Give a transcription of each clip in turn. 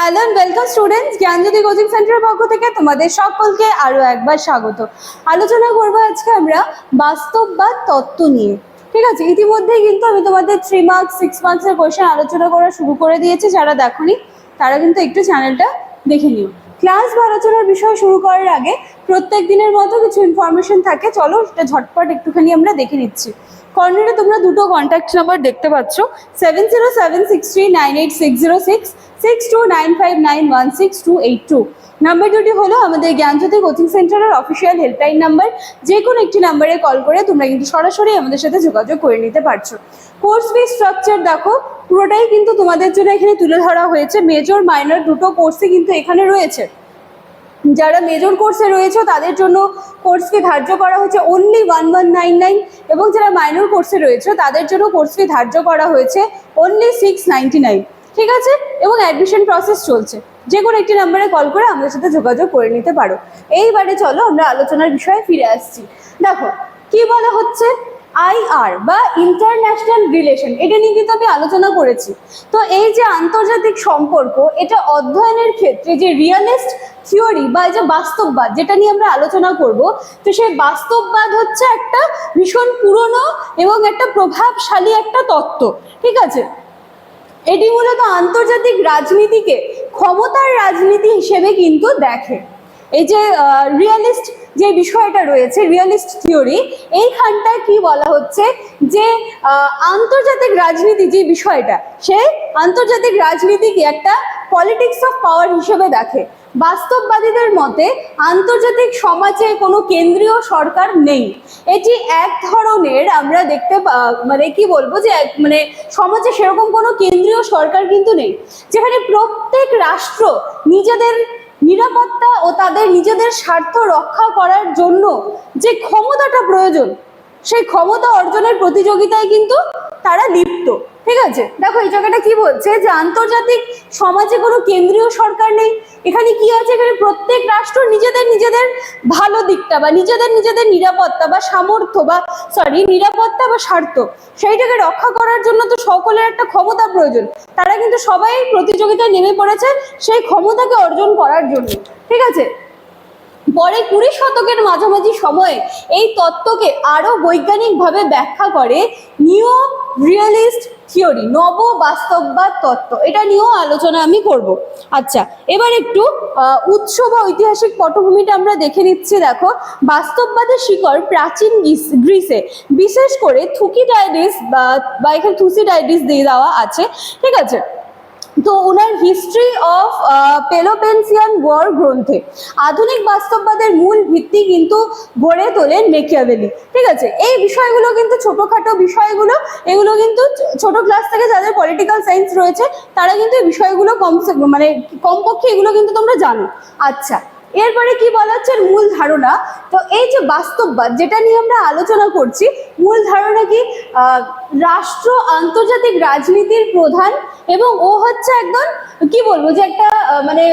Hello welcome students Gyanjyoti coaching সেন্টারের পক্ষ থেকে তোমাদের সকলকে আরও একবার স্বাগত। আলোচনা করব আজকে আমরা বাস্তব বা তত্ত্ব নিয়ে। ঠিক আছে? ইতিমধ্যেই কিন্তু আমি তোমাদের থ্রি মার্কস সিক্স মার্কসের কোয়েশ্চেন আলোচনা করা শুরু করে দিয়েছি। যারা দেখোনি, তারা কিন্তু একটু চ্যানেলটা দেখে নিও। ক্লাস বা আলোচনার বিষয় শুরু করার আগে প্রত্যেক দিনের মতো কিছু ইনফরমেশন থাকে। চলো সেটা ঝটপট একটুখানি আমরা দেখে নিচ্ছি। কর্নারে তোমরা দুটো কন্ট্যাক্ট নাম্বার দেখতে পাচ্ছ seven zero seven six three nine eight six zero six six two nine five nine one six two eight two number দুটি হলো আমাদের জ্ঞানজ্যোতি কোচিং সেন্টারের অফিসিয়াল হেল্পলাইন নাম্বার যে কোনো একটি নাম্বারে কল করে তোমরা কিন্তু সরাসরি আমাদের সাথে যোগাযোগ করে নিতে পারছ। কোর্স ফি স্ট্রাকচার দেখো, পুরোটাই কিন্তু তোমাদের জন্য এখানে তুলে ধরা হয়েছে। মেজর মাইনর দুটো কোর্সই কিন্তু এখানে রয়েছে। যারা মেজর কোর্সে রয়েছে, তাদের জন্য কোর্স ফি ধার্য করা হয়েছে only one one nine nine এবং যারা মাইনর কোর্সে রয়েছে, তাদের জন্য কোর্স ফি ধার্য করা হয়েছে অনলি সিক্স নাইন ঠিক আছে? এবং অ্যাডমিশন প্রসেস চলছে। যে কোনো একটি নাম্বারে কল করে আমাদের সাথে যোগাযোগ করে নিতে পারো। এইবারে চলো আমরা আলোচনার বিষয়ে ফিরে আসছি। দেখো, কি বলা হচ্ছে? আইআর বা ইন্টারন্যাশনাল রিলেশন, এটা নিয়ে কিন্তু আমি আলোচনা করেছি। তো এই যে আন্তর্জাতিক সম্পর্ক, এটা অধ্যয়নের ক্ষেত্রে যে রিয়ালিস্ট থিওরি বা এই যে বাস্তববাদ, যেটা নিয়ে আমরা আলোচনা করব, তো সেই বাস্তববাদ হচ্ছে একটা ভীষণ পুরনো এবং একটা প্রভাবশালী একটা তত্ত্ব, ঠিক আছে? এটি মূলত আন্তর্জাতিক রাজনীতিকে ক্ষমতার রাজনীতি হিসেবে কিন্তু দেখে। এই যে রিয়েলিস্ট যে বিষয়টা রয়েছে রিয়েলিস্ট থিওরি এইখানটায় কি বলা হচ্ছে যে আন্তর্জাতিক রাজনীতি যে বিষয়টা, সে আন্তর্জাতিক রাজনীতিকে একটা পলিটিক্স অফ পাওয়ার হিসেবে দেখে। বাস্তববাদীদের মতে, আন্তর্জাতিক সমাজে কোনো কেন্দ্রীয় সরকার নেই। এটি এক ধরনের আমরা দেখতে মানে কি বলব যে মানে সমাজে সেরকম কোনো কেন্দ্রীয় সরকার কিন্তু নেই। যেখানে প্রত্যেক রাষ্ট্র নিজেদের নিরাপত্তা ও তাদের নিজেদের স্বার্থ রক্ষা করার জন্য যে ক্ষমতাটা প্রয়োজন, সেই ক্ষমতা অর্জনের প্রতিযোগিতায় কিন্তু তারা লিপ্ত। ঠিক আছে? দেখো, এই জায়গাটা কি বলছে? যে আন্তর্জাতিক সমাজে কোনো কেন্দ্রীয় সরকার নেই। এখানে কি আছে? এখানে প্রত্যেক রাষ্ট্র নিজেদের নিজেদের ভালো দিকটা বা নিজেদের নিজেদের নিরাপত্তা বা সামর্থ্য বা সরি নিরাপত্তা বা স্বার্থ, সেইটাকে রক্ষা করার জন্য তো সকলের একটা ক্ষমতা প্রয়োজন। তারা কিন্তু সবাই প্রতিযোগিতায় নেমে পড়েছে সেই ক্ষমতাকে অর্জন করার জন্য। ঠিক আছে? পরে কুড়ি শতকের মাঝামাঝি সময়ে এই তত্ত্বকে আরও বৈজ্ঞানিকভাবে ব্যাখ্যা করে নিও রিয়েলিস্ট থিওরি, নব বাস্তববাদ তত্ত্ব। এটা নিয়েও আলোচনা আমি করব। আচ্ছা এবার একটু উৎস বা ঐতিহাসিক পটভূমিটা আমরা দেখে নিচ্ছি, দেখো। বাস্তববাদের শিকড় প্রাচীন গ্রিস- বিশেষ করে থুকিডাইডিস বা বা এখানে থুসি থুসিডাইডিস দিয়ে দেওয়া আছে, ঠিক আছে? তো ওনার হিস্ট্রি অফ পেলোপেন্সিয়ান ওয়ার গ্রন্থে। আধুনিক বাস্তববাদের মূল ভিত্তি কিন্তু গড়ে তোলেন মেকিয়াভেলি ঠিক আছে? এই বিষয়গুলো কিন্তু ছোটোখাটো বিষয়গুলো, এগুলো কিন্তু ছোটো ক্লাস থেকে যাদের পলিটিক্যাল সায়েন্স রয়েছে, তারা কিন্তু এই বিষয়গুলো কমসে মানে কমপক্ষে এগুলো কিন্তু তোমরা জানো। আচ্ছা এরপরে কি বলা হচ্ছে? মূল ধারণা। তো এই যে বাস্তববাদ যেটা নিয়ে আমরা আলোচনা করছি, মূল ধারণা কি? রাষ্ট্র আন্তর্জাতিক রাজনীতির প্রধান এবং ও হচ্ছে একদম, কি বলব যে একটা মানে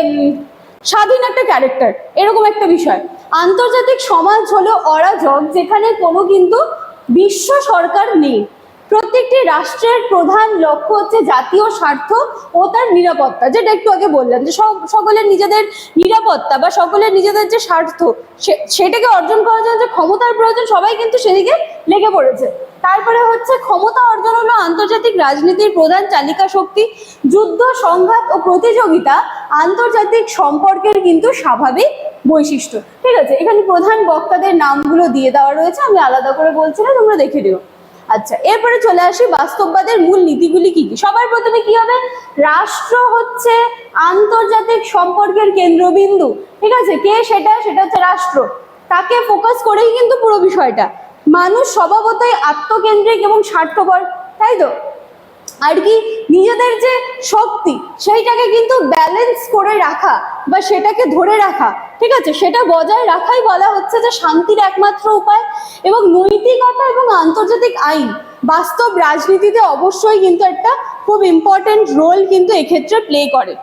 স্বাধীন একটা ক্যারেক্টার এরকম একটা বিষয়। আন্তর্জাতিক সমাজ হলো অরাজক, যেখানে কোনো কিন্তু বিশ্ব সরকার নেই। প্রত্যেকটি রাষ্ট্রের প্রধান লক্ষ্য হচ্ছে জাতীয় স্বার্থ ও তার নিরাপত্তা। যেটা একটু আগে বললাম যে সকলের নিজেদের নিরাপত্তা বা সকলের নিজেদের যে স্বার্থ সেটাকে অর্জন করার জন্য যে ক্ষমতার প্রয়োজন, সবাই কিন্তু সেদিকে লেগে পড়েছে। তারপরে হচ্ছে ক্ষমতা অর্জন হলো আন্তর্জাতিক রাজনীতির প্রধান চালিকা শক্তি। যুদ্ধ, সংঘাত ও প্রতিযোগিতা আন্তর্জাতিক সম্পর্কের কিন্তু স্বাভাবিক বৈশিষ্ট্য। ঠিক আছে? এখানে প্রধান বক্তাদের নামগুলো দিয়ে দেওয়া রয়েছে। আমি আলাদা করে বলছি না, তোমরা দেখে দিও আচ্ছা এরপরে চলে আসি বাস্তববাদের মূল নীতিগুলি কি কি? সবার প্রথমে কি হবে? রাষ্ট্র হচ্ছে আন্তর্জাতিক সম্পর্কের কেন্দ্রবিন্দু। ঠিক আছে? কে সেটা? সেটা হচ্ছে রাষ্ট্র। তাকে ফোকাস করেই কিন্তু পুরো বিষয়টা। মানুষ স্বভাবতই আত্মকেন্দ্রিক এবং স্বার্থপর, তাই তো? আর কি? নিজেদের যে শক্তি, সেইটাকে কিন্তু ব্যালেন্স করে রাখা বা সেটাকে ধরে রাখা। ঠিক আছে? সেটা বজায় রাখাই বলা হচ্ছে যে শান্তির একমাত্র উপায় এবং নৈতিকতা এবং আন্তর্জাতিক আইন বাস্তব রাজনীতিতে অবশ্যই কিন্তু একটা খুব ইম্পর্টেন্ট রোল কিন্তু এক্ষেত্রে প্লে করে।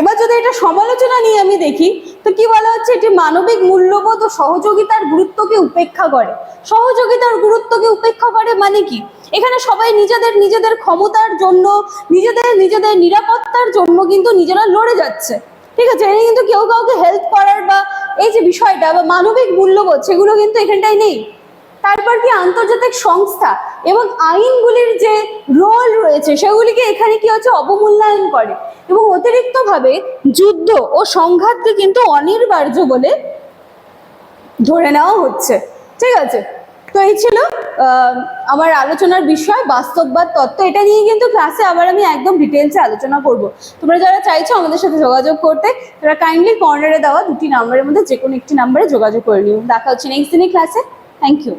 এবার যদি এটা সমালোচনা নিয়ে আমি দেখি, তো কি বলা হচ্ছে? এটি মানবিক মূল্যবোধ ও সহযোগিতার গুরুত্বকে উপেক্ষা করে। সহযোগিতার গুরুত্বকে উপেক্ষা করে মানে কি? এখানে সবাই নিজেদের নিজেদের ক্ষমতার জন্য, নিজেদের নিজেদের নিরাপত্তার জন্য কিন্তু নিজেরা লড়ে যাচ্ছে। ঠিক আছে, এখানে কিন্তু কেউ কাউকে হেল্প করার বা এই যে বিষয়টা বা মানবিক মূল্যবোধ, সেগুলো কিন্তু এখানটায় নেই। তারপর কি আন্তর্জাতিক সংস্থা এবং আইনগুলির যে রোল রয়েছে, সেগুলিকে এখানে কি হচ্ছে? অবমূল্যায়ন করে এবং অতিরিক্তভাবে যুদ্ধ ও সংঘাতকে কিন্তু অনিবার্য বলে ধরে নেওয়া হচ্ছে। ঠিক আছে তো এই ছিল আমার আলোচনার বিষয় বাস্তববাদ তত্ত্ব, এটা নিয়ে কিন্তু ক্লাসে আবার আমি একদম ডিটেলসে আলোচনা করব। তোমরা যারা চাইছো আমাদের সাথে যোগাযোগ করতে, তারা কাইন্ডলি কর্নারে দেওয়া দুটি নাম্বারের মধ্যে যে কোনো একটি নাম্বারে যোগাযোগ করে নিও। দেখা হচ্ছে নেক্সট দিনের ক্লাসে থ্যাংক ইউ